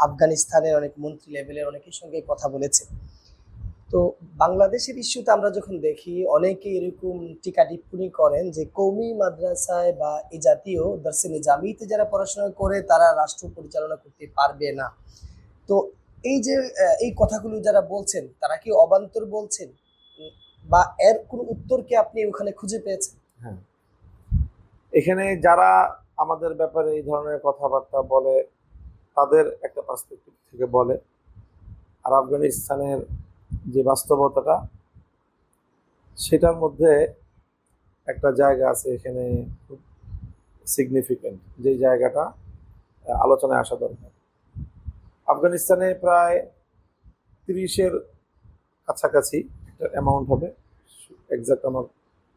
আফগানিস্তানের অনেক মন্ত্রী লেভেলের অনেকের সঙ্গে কথা বলেছে। তো বাংলাদেশের ইস্যুতে আমরা যখন দেখি, অনেকে এরকম টিকা টিপ্পণী করেন যে কৌমি মাদ্রাসায় বা এই জাতীয় দর্শনে জামিতে যারা পড়াশোনা করে, তারা রাষ্ট্র পরিচালনা করতে পারবে না। তো এই যে এই কথাগুলো যারা বলছেন, তারা কি অবান্তর বলছেন? বা এর কোনো উত্তর কি আপনি ওখানে খুঁজে পেয়েছেন? হ্যাঁ। এখানে যারা আমাদের ব্যাপারে এই ধরনের কথাবার্তা বলে তাদের একটা পার্সপেক্টিভ থেকে বলে। আর আফগানিস্তানের যে বাস্তবতাটা, সেটার মধ্যে একটা জায়গা আছে এখানে খুব সিগনিফিক্যান্ট যে জায়গাটা আলোচনায় আসা দরকার। আফগানিস্তানে প্রায় তিরিশের কাছাকাছি একটা অ্যামাউন্ট হবে। এক্সাক্ট আমার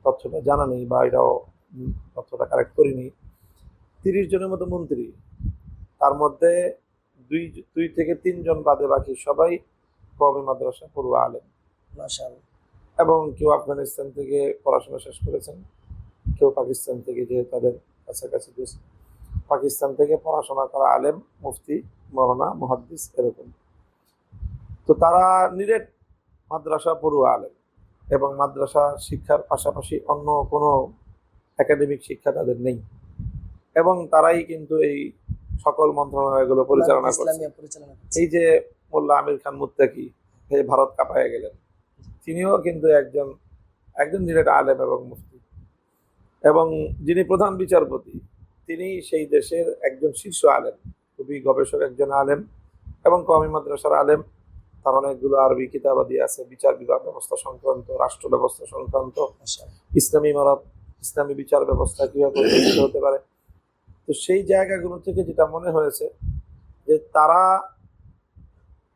তথ্যটা জানা নেই বা এটাও তথ্যটা কারেক্ট করিনি। তিরিশ জনের মতো মন্ত্রী তার মধ্যে দুই দুই থেকে তিনজন বাদে বাকি সবাই কবি মাদ্রাসা পড়ুয়া আলেম। মাশাআল্লাহ। এবং কেউ আফগানিস্তান থেকে পড়াশোনা শেষ করেছেন কেউ পাকিস্তান থেকে যে তাদের কাছাকাছি দেশ। পাকিস্তান থেকে পড়াশোনা করা আলেম মুফতি মরনা মুহাদ্দিস এরকম। তো তারা নিরেট মাদ্রাসা পড়ুয়া আলেম এবং মাদ্রাসা শিক্ষার পাশাপাশি অন্য কোনো একাডেমিক শিক্ষা তাদের নেই। এবং তারাই কিন্তু এই সকল মন্ত্রণালয়গুলো পরিচালনা করছে। এই যে মোল্লা আমির খান মুত্তাকি হে ভারত কাঁপায় গেলেন তিনিও কিন্তু একজন একজন নিরেট আলেম এবং মুফতি। এবং যিনি প্রধান বিচারপতি তিনি সেই দেশের একজন শীর্ষ আলেম খুবই গবেষক একজন আলেম এবং কমি মাদ্রাসার আলেম। তার অনেকগুলো আরবি কিতাবাদি আছে বিচার বিভাগ ব্যবস্থা সংক্রান্ত রাষ্ট্র ব্যবস্থা সংক্রান্ত ইসলামী ইমারত ইসলামী বিচার ব্যবস্থা কীভাবে পরিচালিত হতে পারে তো সেই জায়গাগুলো থেকে যেটা মনে হয়েছে যে তারা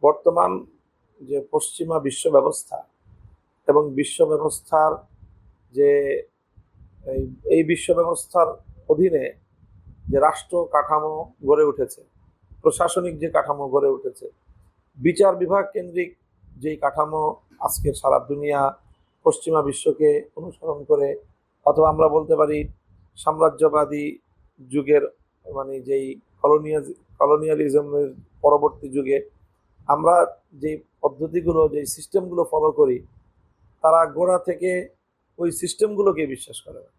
বর্তমান যে পশ্চিমা বিশ্ব ব্যবস্থা এবং বিশ্ব ব্যবস্থার যে এই বিশ্ব ব্যবস্থার অধীনে যে রাষ্ট্র কাঠামো গড়ে উঠেছে, প্রশাসনিক যে কাঠামো গড়ে উঠেছে, বিচার বিভাগ কেন্দ্রিক যেই কাঠামো আজকের সারা দুনিয়া পশ্চিমা বিশ্বকে অনুসরণ করে, অথবা আমরা বলতে পারি সাম্রাজ্যবাদী যুগের মানে যেই কলোনিয়াল কলোনিয়ালিজমের পরবর্তী যুগে আমরা যে পদ্ধতিগুলো যে সিস্টেমগুলো ফলো করি, তারা গোড়া থেকে ওই সিস্টেমগুলোকে বিশ্বাস করে না।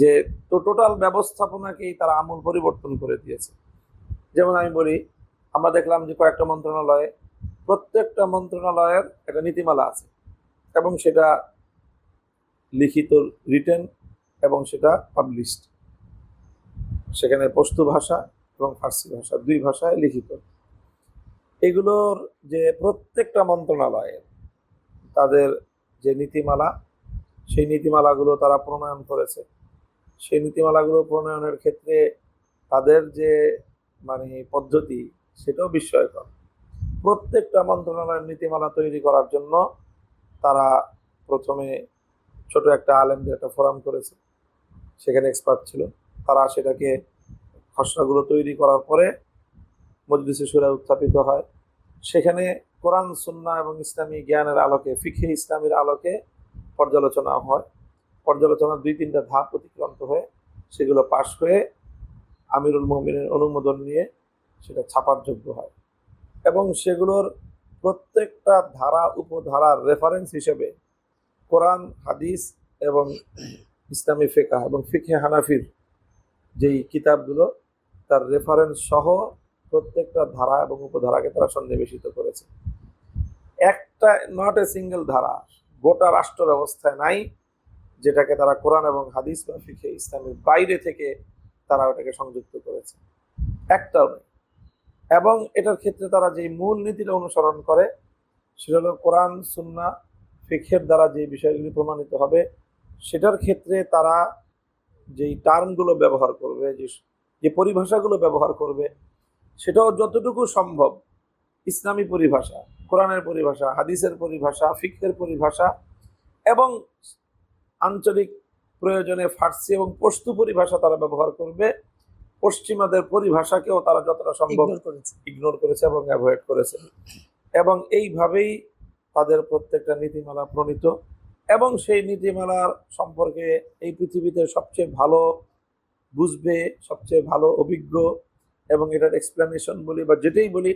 যে তো টোটাল ব্যবস্থাপনাকেই তারা আমূল পরিবর্তন করে দিয়েছে যেমন আমি বলি, আমরা দেখলাম যে কয়েকটা মন্ত্রণালয়ে, প্রত্যেকটা মন্ত্রণালয়ের একটা নীতিমালা আছে এবং সেটা লিখিত রিটেন এবং সেটা পাবলিশড সেখানে পশতু ভাষা এবং ফার্সি ভাষা, দুই ভাষায় লিখিত। এগুলোর যে প্রত্যেকটা মন্ত্রণালয়ের তাদের যে নীতিমালা, সেই নীতিমালাগুলো তারা প্রণয়ন করেছে। সেই নীতিমালাগুলো প্রণয়নের ক্ষেত্রে তাদের যে মানে পদ্ধতি, সেটাও বিস্ময়কর। প্রত্যেকটা মন্ত্রণালয়ের নীতিমালা তৈরি করার জন্য তারা প্রথমে ছোট একটা আলেমদের একটা ফোরাম করেছে। সেখানে এক্সপার্ট ছিল। তারা সেটাকে খসড়াগুলো তৈরি করার পরে মজলিসে সুরা উত্থাপিত হয়। সেখানে কোরআন সুন্না এবং ইসলামী জ্ঞানের আলোকে ফিখে ইসলামের আলোকে পর্যালোচনা হয়। পর্যালোচনার দুই, তিনটা ধাপ অতিক্রান্ত হয়ে সেগুলো পাশ হয়ে আমিরুল মমিনের অনুমোদন নিয়ে সেটা ছাপার যোগ্য হয়। এবং সেগুলোর প্রত্যেকটা ধারা, উপধারার রেফারেন্স হিসেবে কোরআন, হাদিস এবং ইসলামী ফেকা এবং ফিখে হানাফির যেই কিতাবগুলো তার রেফারেন্স সহ প্রত্যেকটা ধারা এবং উপধারাকে তারা সন্নিবেশিত করেছে। একটা নট এ সিঙ্গেল ধারা গোটা রাষ্ট্র ব্যবস্থায় নাই, যেটাকে তারা কোরআন এবং হাদিস বা ফিখে ইসলামের বাইরে থেকে তারা ওটাকে সংযুক্ত করেছে। একটাও নেই এবং এটার ক্ষেত্রে তারা যে মূল নীতিটা অনুসরণ করে, সেটা হলো কোরআন সুন্না ফিখের দ্বারা যে বিষয়গুলি প্রমাণিত হবে, সেটার ক্ষেত্রে তারা যেই টার্মগুলো ব্যবহার করবে যে যে পরিভাষাগুলো ব্যবহার করবে সেটাও যতটুকু সম্ভব। ইসলামী পরিভাষা কোরআনের পরিভাষা হাদিসের পরিভাষা ফিকের পরিভাষা এবং আঞ্চলিক প্রয়োজনে ফার্সি এবং পশতু পরিভাষা তারা ব্যবহার করবে। পশ্চিমাদের পরিভাষাকেও তারা যতটা সম্ভব ইগনোর করেছে। ইগনোর করেছে এবং অ্যাভয়েড করেছে। এবং এইভাবেই তাদের প্রত্যেকটা নীতিমালা প্রণীত। এবং সেই নীতিমালার সম্পর্কে এই পৃথিবীতে সবচেয়ে ভালো বুঝবে, সবচেয়ে ভালো অভিজ্ঞ এবং এটার এক্সপ্লেনেশন বলি বা যেটাই বলি,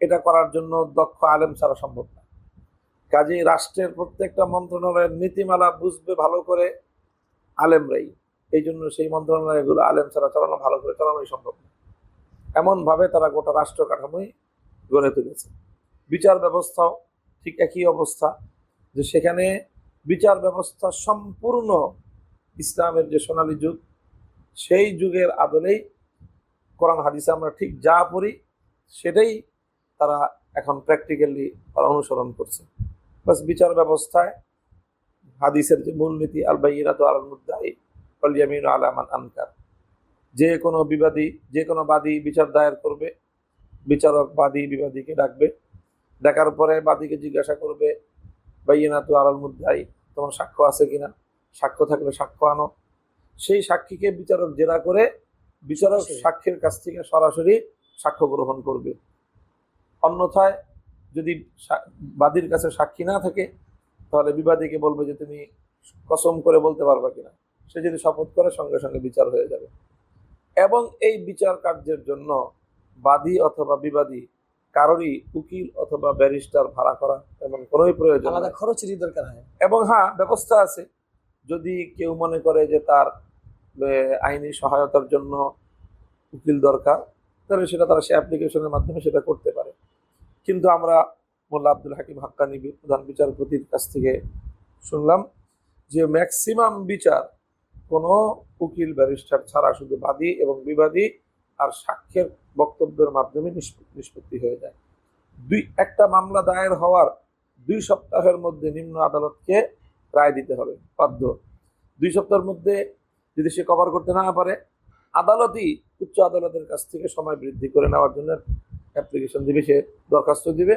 এটা করার জন্য দক্ষ আলেম ছাড়া সম্ভব না। কাজেই রাষ্ট্রের প্রত্যেকটা মন্ত্রণালয়ের নীতিমালা বুঝবে ভালো করে আলেমরাই। এই জন্য সেই মন্ত্রণালয়গুলো আলেম ছাড়া চালানো ভালো করে চালানোই সম্ভব না। এমনভাবে তারা গোটা রাষ্ট্র কাঠামোই গড়ে তুলেছে। বিচার ব্যবস্থাও ঠিক একই অবস্থা যে সেখানে বিচার ব্যবস্থা সম্পূর্ণ ইসলামের যে সোনালী যুগ, সেই যুগের আদলেই কোরআন হাদিসে আমরা ঠিক যা পড়ি, সেটাই তারা এখন প্র্যাকটিক্যালি তারা অনুসরণ করছে। বাস বিচার ব্যবস্থায় হাদিসের যে মূলনীতি আল বাইরাত আল মুদ্দাই কলিয়ামিন আলামান আনকার। যে কোনো বিবাদী, যে কোনো বাদী বিচার দায়ের করবে, বিচারক বাদী বিবাদীকে ডাকবে, ডাকার পরে বাদীকে জিজ্ঞাসা করবে বাইনা তো আলাল মুদ্দাই তোমার সাক্ষ্য আছে কিনা? সাক্ষ্য থাকলে সাক্ষ্য আনো। সেই সাক্ষীকে বিচারক জেরা করে বিচারক সাক্ষীর কাছ থেকে সরাসরি সাক্ষ্য গ্রহণ করবে। অন্যথায় যদি বাদীর কাছে সাক্ষী না থাকে তাহলে বিবাদীকে বলবে যে তুমি কসম করে বলতে পারবা কিনা? সে যদি শপথ করে সঙ্গে সঙ্গে বিচার হয়ে যাবে। এবং এই বিচার কার্যের জন্য বাদী অথবা বিবাদী কারোরই উকিল অথবা ব্যারিস্টার ভাড়া করা এমন কোনোই প্রয়োজন আলাদা। খরচেরই দরকার হয়। এবং হ্যাঁ ব্যবস্থা আছে। যদি কেউ মনে করে যে তার আইনি সহায়তার জন্য উকিল দরকার তাহলে সেটা তারা সে অ্যাপ্লিকেশনের মাধ্যমে সেটা করতে পারে। কিন্তু আমরা মোল্লা আব্দুল হাকিম হাক্কানি প্রধান বিচারপতির কাছ থেকে শুনলাম যে ম্যাক্সিমাম বিচার কোনো উকিল ব্যারিস্টার ছাড়া শুধু বাদী এবং বিবাদী আর সাক্ষ্যের বক্তব্যের মাধ্যমে নিষ্পত্তি হয়ে যায়। দুই একটা মামলা দায়ের হওয়ার দুই সপ্তাহের মধ্যে নিম্ন আদালতকে রায় দিতে হবে, বাধ্য। দুই সপ্তাহের মধ্যে যদি সে কভার করতে না পারে, আদালতই উচ্চ আদালতের কাছ থেকে সময় বৃদ্ধি করে নেওয়ার জন্য অ্যাপ্লিকেশন দিবে, সে দরখাস্ত দিবে।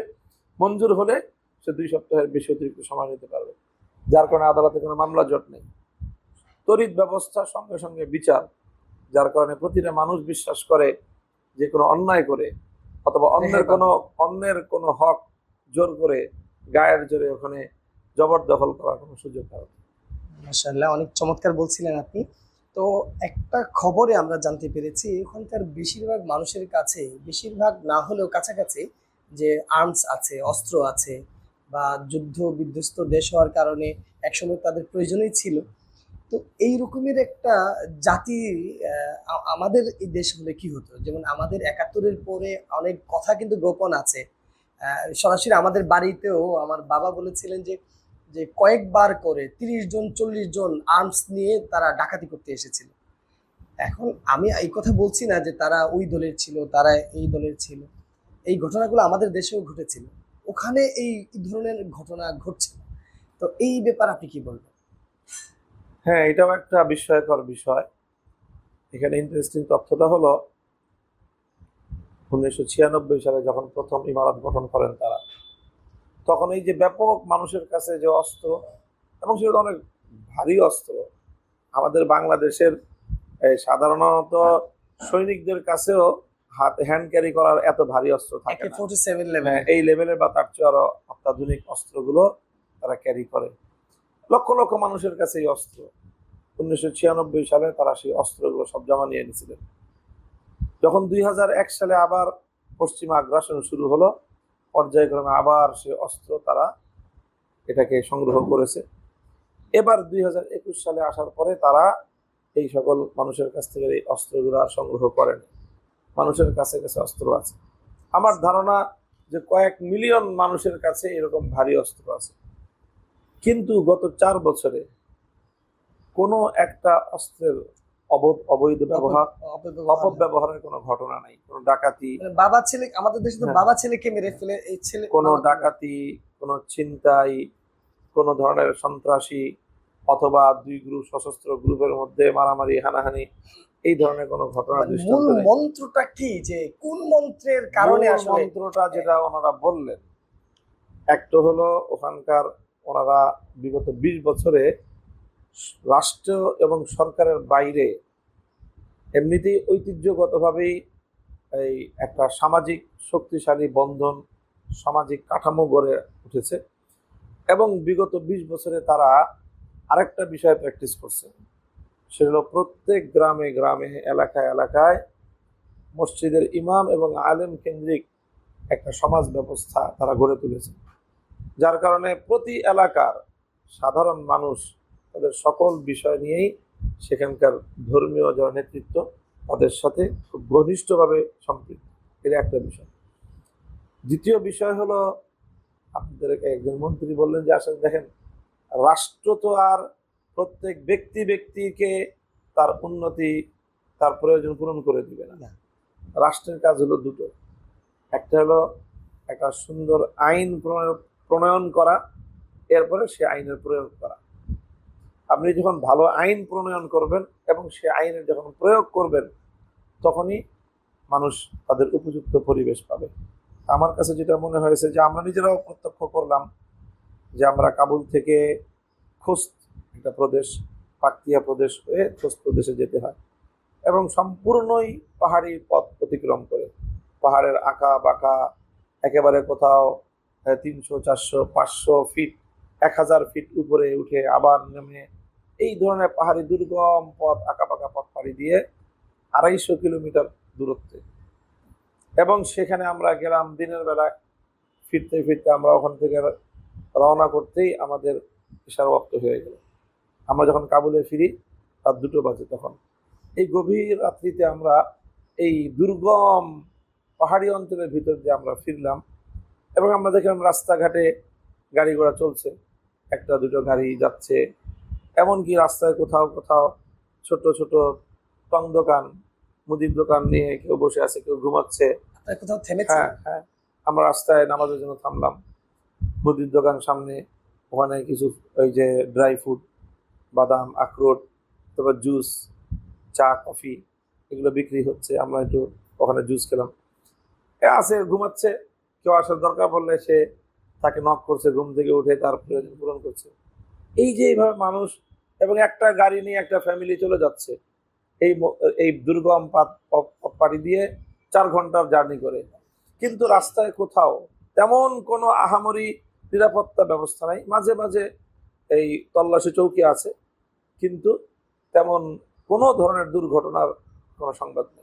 মঞ্জুর হলে সে দুই সপ্তাহের বেশি অতিরিক্ত সময় নিতে পারবে। যার কারণে আদালতে কোনো মামলা জট নেই। তড়িৎ ব্যবস্থা সঙ্গে সঙ্গে বিচার, যার কারণে প্রতিটা মানুষ বিশ্বাস করে যে কোনো অন্যায় করে অথবা অন্যের কোনো অন্যের কোনো হক জোর করে গায়ের জোরে ওখানে জবরদখল করার কোনো সুযোগ পাবে না। অনেক চমৎকার বলছিলেন আপনি। তো একটা খবরে আমরা জানতে পেরেছি ওখানকার বেশিরভাগ মানুষের কাছে বেশিরভাগ না হলেও কাছাকাছি যে আর্মস আছে অস্ত্র আছে বা যুদ্ধ বিধ্বস্ত দেশ হওয়ার কারণে একসময় তাদের প্রয়োজনই ছিল। তো এই রকমের একটা জাতি আমাদের এই দেশ হলে কি হতো? যেমন আমাদের একাত্তরের পরে অনেক কথা কিন্তু গোপন আছে। সরাসরি আমাদের বাড়িতেও আমার বাবা বলেছিলেন যে যে কয়েকবার করে তিরিশ জন, চল্লিশ জন আর্মস নিয়ে তারা ডাকাতি করতে এসেছিল। এখন আমি এই কথা বলছি না যে তারা ওই দলের ছিল, তারা এই দলের ছিল। এই ঘটনাগুলো আমাদের দেশেও ঘটেছিল। ওখানে এই ধরনের ঘটনা ঘটছে তো এই ব্যাপার আপনি কি বলবেন? হ্যাঁ এটাও একটা বিস্ময়কর বিষয়। এখানে ইন্টারেস্টিং তথ্যটা হলো উনিশশো ছিয়ানব্বই সালে যখন প্রথম ইমারত গঠন করেন তারা তখন এই যে ব্যাপক মানুষের কাছে যে অস্ত্র এবং সেটা অনেক ভারী অস্ত্র আমাদের বাংলাদেশের সাধারণত সৈনিকদের কাছেও হাত হ্যান্ড ক্যারি করার এত ভারী অস্ত্র থাকে লেভেল এই লেভেলের বা তার চেয়ে আরও অত্যাধুনিক অস্ত্রগুলো তারা ক্যারি করে। লক্ষ লক্ষ মানুষের কাছে এই অস্ত্র। উনিশশো ছিয়ানব্বই সালে তারা সেই অস্ত্রগুলো সব জমা নিয়ে এনেছিলেন। যখন দুই হাজার এক সালে আবার পশ্চিমা আগ্রাসন শুরু হলো, পর্যায়ক্রমে আবার সে অস্ত্র তারা এটাকে সংগ্রহ করেছে। এবার দুই হাজার একুশ সালে আসার পরে তারা এই সকল মানুষের কাছ থেকে এই অস্ত্রগুলো আর সংগ্রহ করেন। মানুষের কাছে কাছে অস্ত্র আছে। আমার ধারণা যে কয়েক মিলিয়ন মানুষের কাছে এরকম ভারী অস্ত্র আছে। কিন্তু গত চার বছরে কোনো একটা অস্ত্রের অবৈধ অবৈধ ব্যবহার অপব্যবহারের কোনো ঘটনা নাই। কোনো ডাকাতি মানে বাবা ছেলে আমাদের দেশে তো হ্যাঁ। বাবা ছেলেকে মেরে ফেলে এই ছেলে কোনো ডাকাতি কোনো ছিনতাই কোনো ধরনের সন্ত্রাসী অথবা দুই গ্রুপ সশস্ত্র গ্রুপের মধ্যে মারামারি হানাহানি এই ধরনের কোনো ঘটনা মানে মূল মন্ত্রটা কি? যে কোন মন্ত্রের কারণে আসলে মন্ত্রটা যেটা ওনারা বললেন একটা হলো ওখানকার ওনারা বিগত বিশ বছরে রাষ্ট্র এবং সরকারের বাইরে এমনিতেই ঐতিহ্যগতভাবেই এই একটা সামাজিক শক্তিশালী বন্ধন, সামাজিক কাঠামো গড়ে উঠেছে এবং বিগত বিশ বছরে তারা আরেকটা বিষয় প্র্যাকটিস করছে। সেটা হলো প্রত্যেক গ্রামে গ্রামে, এলাকায় এলাকায় মসজিদের ইমাম এবং আলেম কেন্দ্রিক একটা সমাজ ব্যবস্থা তারা গড়ে তুলেছে। যার কারণে প্রতি এলাকার সাধারণ মানুষ তাদের সকল বিষয় নিয়েই সেখানকার ধর্মীয় যারা নেতৃত্ব তাদের সাথে খুব ঘনিষ্ঠভাবে সম্পৃক্ত। এটা একটা বিষয়। দ্বিতীয় বিষয় হলো আপনাদেরকে একজন মন্ত্রী বললেন যে আসলে দেখেন রাষ্ট্র তো আর প্রত্যেক ব্যক্তি ব্যক্তিকে তার উন্নতি তার প্রয়োজন পূরণ করে দিবে না। রাষ্ট্রের কাজ হলো দুটো। একটা হলো একটা সুন্দর আইন প্রণয়- প্রণয়ন করা, এরপরে সে আইনের প্রয়োগ করা। আপনি যখন ভালো আইন প্রণয়ন করবেন এবং সে আইনের যখন প্রয়োগ করবেন, তখনই মানুষ তাদের উপযুক্ত পরিবেশ পাবে। আমার কাছে যেটা মনে হয়েছে যে, আমরা নিজেরাও প্রত্যক্ষ করলাম যে, আমরা কাবুল থেকে খোস্ত একটা প্রদেশ, পাকতিয়া প্রদেশ হয়ে খোস্ত প্রদেশে যেতে হয় এবং সম্পূর্ণই পাহাড়ি পথ অতিক্রম করে। পাহাড়ের আঁকা বাঁকা একেবারে কোথাও তিনশো, চারশো, পাঁচশো ফিট এক হাজার ফিট উপরে উঠে আবার নেমে এই ধরনের পাহাড়ি দুর্গম পথ আঁকা পাকা পথ পাড়ি দিয়ে আড়াইশো কিলোমিটার দূরত্বে। এবং সেখানে আমরা গেলাম দিনের বেলায়। ফিরতে ফিরতে আমরা ওখান থেকে রওনা করতেই আমাদের ইশার ওয়াক্ত হয়ে গেল। আমরা যখন কাবুলে ফিরি, রাত দুটো বাজে তখন। এই গভীর রাত্রিতে আমরা এই দুর্গম পাহাড়ি অঞ্চলের ভিতর দিয়ে আমরা ফিরলাম। এবং আমরা দেখলাম রাস্তাঘাটে গাড়ি ঘোড়া চলছে। একটা দুটো গাড়ি যাচ্ছে। এমনকি রাস্তায় কোথাও কোথাও ছোট ছোট টং দোকান মুদির দোকান নিয়ে কেউ বসে আছে কেউ ঘুমাচ্ছে। কোথাও থেমেছে? হ্যাঁ হ্যাঁ। আমরা রাস্তায় নামাজের জন্য থামলাম। মুদির দোকান সামনে ওখানে কিছু ওই যে ড্রাই ফ্রুট বাদাম আখরোট তারপর জুস চা কফি এগুলো বিক্রি হচ্ছে। আমরা একটু ওখানে জুস খেলাম। এ আছে ঘুমাচ্ছে। কেউ আসার দরকার পড়লে সে তাকে নক করছে, ঘুম থেকে উঠে তার প্রয়োজন পূরণ করছে। এই যে এইভাবে মানুষ এবং একটা গাড়ি নিয়ে একটা ফ্যামিলি চলে যাচ্ছে, এই এই দুর্গম পাড়ি দিয়ে চার ঘণ্টার জার্নি করে। কিন্তু রাস্তায় কোথাও তেমন কোনো আহামরি নিরাপত্তা ব্যবস্থা নাই। মাঝে মাঝে এই তল্লাশি চৌকি আছে, কিন্তু তেমন কোনো ধরনের দুর্ঘটনার কোনো সংবাদ নেই।